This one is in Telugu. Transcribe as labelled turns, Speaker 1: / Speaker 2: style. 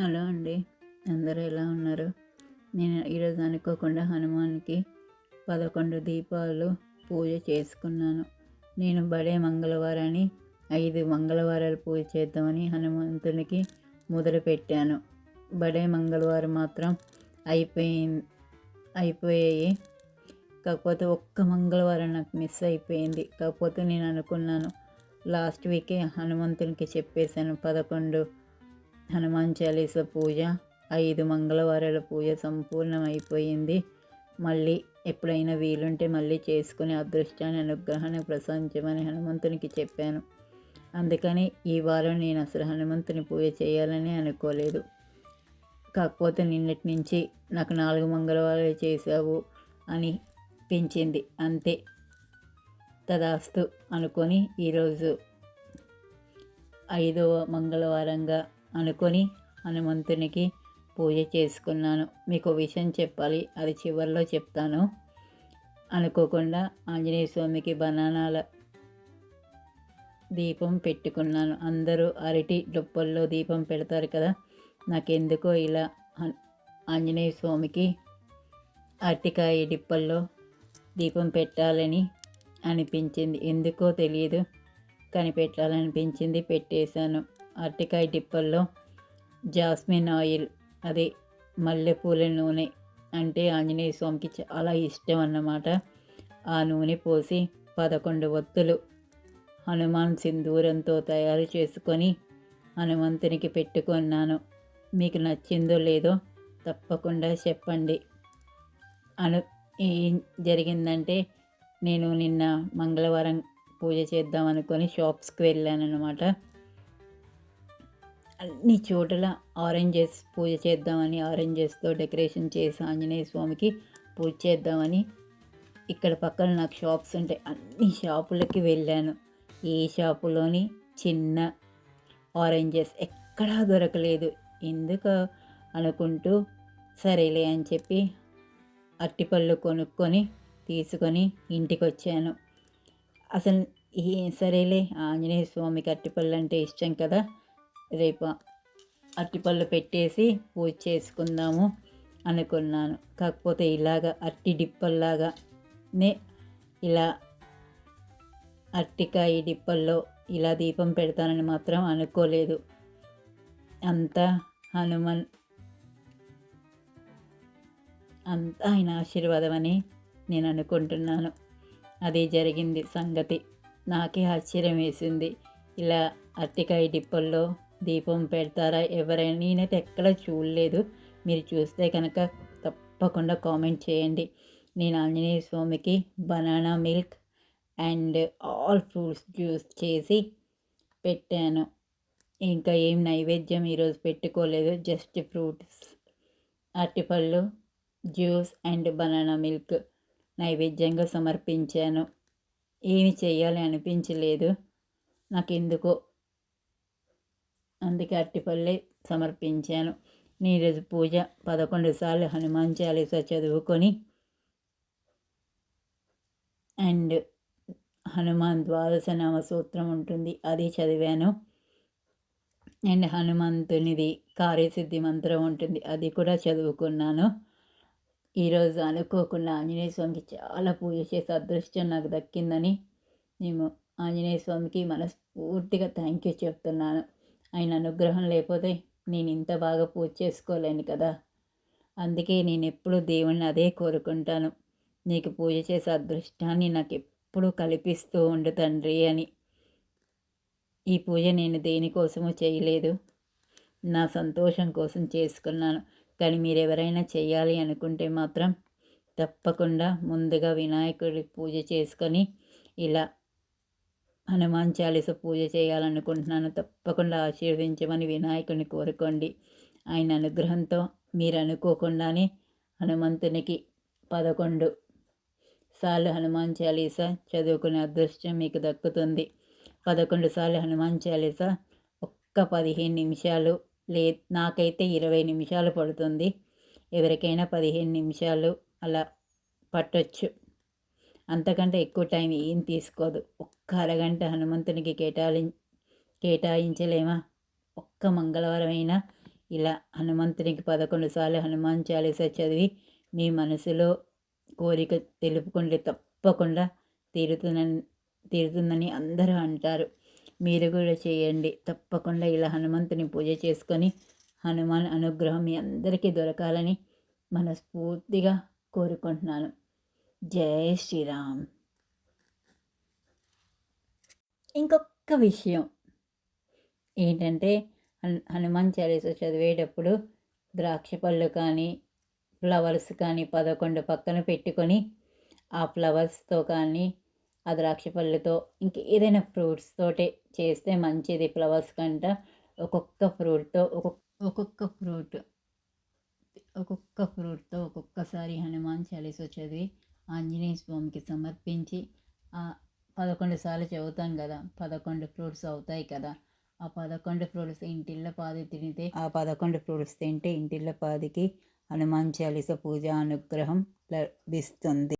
Speaker 1: హలో అండి. అందరూ ఎలా ఉన్నారు? నేను ఈరోజు అనుకోకుండా హనుమాన్కి పదకొండు దీపాలు పూజ చేసుకున్నాను. నేను బడే మంగళవారాన్ని ఐదు మంగళవారాలు పూజ చేద్దామని హనుమంతునికి మొదలు పెట్టాను. బడే మంగళవారం మాత్రం అయిపోయింది అయిపోయాయి. కాకపోతే ఒక్క మంగళవారం నాకు మిస్ అయిపోయింది. కాకపోతే నేను అనుకున్నాను లాస్ట్ వీకే హనుమంతునికి చెప్పేశాను పదకొండు హనుమాన్ చాలీస పూజ ఐదు మంగళవారాల పూజ సంపూర్ణమైపోయింది. మళ్ళీ ఎప్పుడైనా వీలుంటే మళ్ళీ చేసుకుని అదృష్టాన్ని అనుగ్రహాన్ని ప్రసాదించమని హనుమంతునికి చెప్పాను. అందుకని ఈ వారం నేను అసలు హనుమంతుని పూజ చేయాలని అనుకోలేదు. కాకపోతే నిన్నటి నుంచి నాకు నాలుగు మంగళవారాలు చేసావు అని పెంచింది. అంతే తదాస్తు అనుకొని ఈరోజు ఐదవ మంగళవారంగా అనుకొని హనుమంతునికి పూజ చేసుకున్నాను. మీకు విషయం చెప్పాలి అది చివరిలో చెప్తాను. అనుకోకుండా ఆంజనేయ స్వామికి బనానాల దీపం పెట్టుకున్నాను. అందరూ అరటి డొప్పల్లో దీపం పెడతారు కదా నాకెందుకో ఇలా ఆంజనేయ స్వామికి అరటికాయ డిప్పల్లో దీపం పెట్టాలని అనిపించింది. ఎందుకో తెలియదు కానీ పెట్టాలనిపించింది పెట్టేశాను. అరటికాయ డిప్పల్లో జాస్మిన్ ఆయిల్ అదే మల్లెపూల నూనె అంటే ఆంజనేయ స్వామికి చాలా ఇష్టం అన్నమాట. ఆ నూనె పోసి పదకొండు ఒత్తులు హనుమాన్ సింధూరంతో తయారు చేసుకొని హనుమంతునికి పెట్టుకున్నాను. మీకు నచ్చిందో లేదో తప్పకుండా చెప్పండి. అను ఏం జరిగిందంటే నేను నిన్న మంగళవారం పూజ చేద్దాం అనుకొని షాప్స్కి వెళ్ళాను అనమాట అన్ని చోట్ల ఆరెంజెస్ పూజ చేద్దామని ఆరెంజెస్తో డెకరేషన్ చేసి ఆంజనేయ స్వామికి పూజ చేద్దామని ఇక్కడ పక్కన నాకు షాప్స్ ఉంటాయి. అన్ని షాపులకి వెళ్ళాను. ఏ షాపులోని చిన్న ఆరెంజెస్ ఎక్కడా దొరకలేదు. ఎందుకు అనుకుంటూ సరేలే అని చెప్పి అట్టిపళ్ళు కొనుక్కొని తీసుకొని ఇంటికి వచ్చాను అసలు సరేలే ఆంజనేయ స్వామికి అట్టిపళ్ళు అంటే ఇష్టం కదా? రేపు అరటిపళ్ళు పెట్టేసి పూజ చేసుకుందాము అనుకున్నాను. కాకపోతే ఇలాగ అట్టి డిప్పల్లాగానే ఇలా అట్టికాయ డిప్పల్లో ఇలా దీపం పెడతానని మాత్రం అనుకోలేదు. అంతా హనుమన్ అంతా ఆయన ఆశీర్వాదం అని నేను అనుకుంటున్నాను. అది జరిగింది సంగతి. నాకే ఆశ్చర్యం వేసింది. ఇలా అరటికాయ డిప్పల్లో దీపం పెడతారా? ఎవరైనా నేనైతే ఎక్కడ చూడలేదు. మీరు చూస్తే కనుక తప్పకుండా కామెంట్ చేయండి. నేను ఆంజనేయ స్వామికి banana milk and all fruits juice చేసి పెట్టాను. ఇంకా ఏం నైవేద్యం ఈరోజు పెట్టుకోలేదు. జస్ట్ ఫ్రూట్స్ అరటిపళ్ళు జ్యూస్ అండ్ బనానా మిల్క్ నైవేద్యంగా సమర్పించాను. ఏమి చేయాలి అనిపించలేదు. నాకు ఎందుకో అందుకే అరటిపల్లె సమర్పించాను. నీరజు పూజ పదకొండు సార్లు హనుమాన్ చాలీసా చదువుకొని అండ్ హనుమాన్ ద్వాదశ నామ సూత్రం ఉంటుంది అది చదివాను. అండ్ హనుమంతునిది కార్యసిద్ధి మంత్రం ఉంటుంది అది కూడా చదువుకున్నాను. ఈరోజు అనుకోకుండా ఆంజనేయ స్వామికి చాలా పూజ చేసే అదృష్టం నాకు దక్కిందని మేము ఆంజనేయ స్వామికి మనస్ఫూర్తిగా థ్యాంక్ యూ చెప్తున్నాను. ఆయన అనుగ్రహం లేకపోతే నేను ఇంత బాగా పూజ చేసుకోలేను కదా. అందుకే నేను ఎప్పుడూ దేవుణ్ణి అదే కోరుకుంటాను. నీకు పూజ చేసే అదృష్టాన్ని నాకు ఎప్పుడూ కల్పిస్తూ ఉండు తండ్రి అని. ఈ పూజ నేను దేనికోసమో చేయలేదు. నా సంతోషం కోసం చేసుకున్నాను. కానీ మీరు ఎవరైనా చేయాలి అనుకుంటే మాత్రం తప్పకుండా ముందుగా వినాయకుడి పూజ చేసుకొని ఇలా హనుమాన్ చాలీస పూజ చేయాలనుకుంటున్నాను. తప్పకుండా ఆశీర్వదించమని వినాయకుని కోరుకోండి. ఆయన అనుగ్రహంతో మీరు అనుకోకుండానే హనుమంతునికి పదకొండు సార్లు హనుమాన్ చాలీస చదువుకునే అదృష్టం మీకు దక్కుతుంది. పదకొండు సార్లు హనుమాన్ చాలీస ఒక్క పదిహేను నిమిషాలు లే నాకైతే ఇరవై నిమిషాలు పడుతుంది. ఎవరికైనా పదిహేను నిమిషాలు అలా పట్టొచ్చు. అంతకంటే ఎక్కువ టైం ఏం తీసుకోదు. ఒక్క అరగంట హనుమంతునికి కేటాయి కేటాయించలేమా? ఒక్క మంగళవారం అయినా ఇలా హనుమంతునికి పదకొండు సార్లు హనుమాన్ చాలీసా చదివి మీ మనసులో కోరిక తెలుపుకుంటే తప్పకుండా తీరుతుందని తీరుతుందని అందరూ అంటారు. మీరు కూడా చేయండి. తప్పకుండా ఇలా హనుమంతుని పూజ చేసుకొని హనుమాన్ అనుగ్రహం మీ అందరికీ దొరకాలని మనస్ఫూర్తిగా కోరుకుంటున్నాను. జై శ్రీరామ్ ఇంకొక విషయం ఏంటంటే హనుమాన్ చాలీస చదివేటప్పుడు ద్రాక్ష పళ్ళు కానీ ఫ్లవర్స్ కానీ పదకొండు పక్కన పెట్టుకొని ఆ ఫ్లవర్స్తో కానీ ఆ ద్రాక్ష పళ్ళుతో ఇంక ఏదైనా ఫ్రూట్స్ తోటే చేస్తే మంచిది. ఫ్లవర్స్ కంట ఒక్కొక్క ఫ్రూట్తో ఒక్కొక్క ఒక్కొక్క ఫ్రూట్ ఒక్కొక్క ఫ్రూట్తో ఒక్కొక్కసారి హనుమాన్ చాలీస చదివి ఆంజనేయ స్వామికి సమర్పించి పదకొండు సార్లు చదువుతాం కదా పదకొండు ఫ్రూట్స్ అవుతాయి కదా ఆ పదకొండు ఫ్రూట్స్ ఇంటిళ్ళ పాది తినితే ఆ పదకొండు ఫ్రూట్స్ తింటే ఇంటిళ్ళ పాదికి హనుమాన్ చాలీస పూజ అనుగ్రహం లభిస్తుంది.